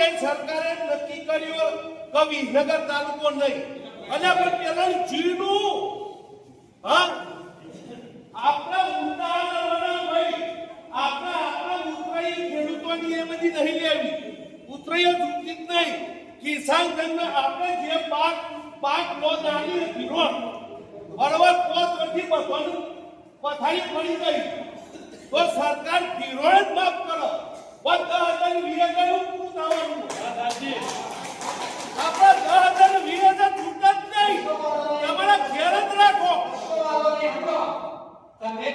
ક્યાંય સરકારે નક્કી કર્યું કે વિસનગર તાલુકો નહીં. અને પણ પેલા જીનું, હા? આપણા ઉદાહરણ ભાઈ, આપણે, આપણા ઉતરાઈ ખેડૂતોની એ બધી નહીં લેવી ઉતરાઈ જ નહીં. કિસાન સંઘ આપણે જે પાક પાક લોન આવી વિરોધ બરોબર પોત પછી બધાનું પથારી પડી ગઈ. તો સરકાર વિરોધ જ માફ કરો. બધા હજાર વીસ હજાર પૂરું થવાનું આપણે દસ હજાર વીસ હજાર છૂટ જ નહીં તમારા ઘેર જ રાખો આપણે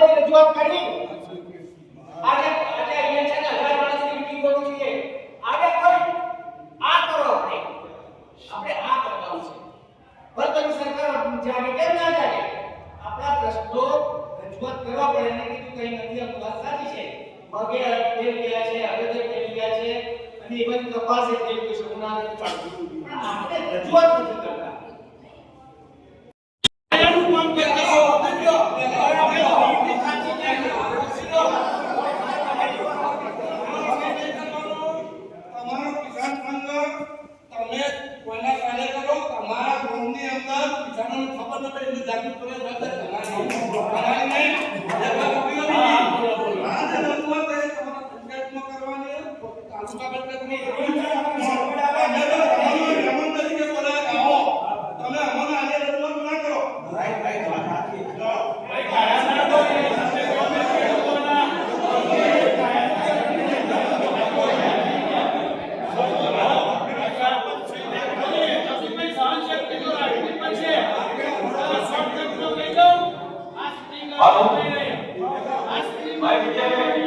કોઈ રજૂઆત કરી? આજે આજે અહીંયા છે ને હજાર પણ કેમ ના જાગે? આપણા પ્રશ્નો રજૂઆત કરવા પડે. એને કીધું નથી, આ છે. મગે ફેલ ગયા છે અગત્ય ફેલ ગયા છે, અને એ બધું ઉના પાડતું আপনার খবর মতো যদি জাগরুক করে তারা তোমার করવાની Amém. Amém.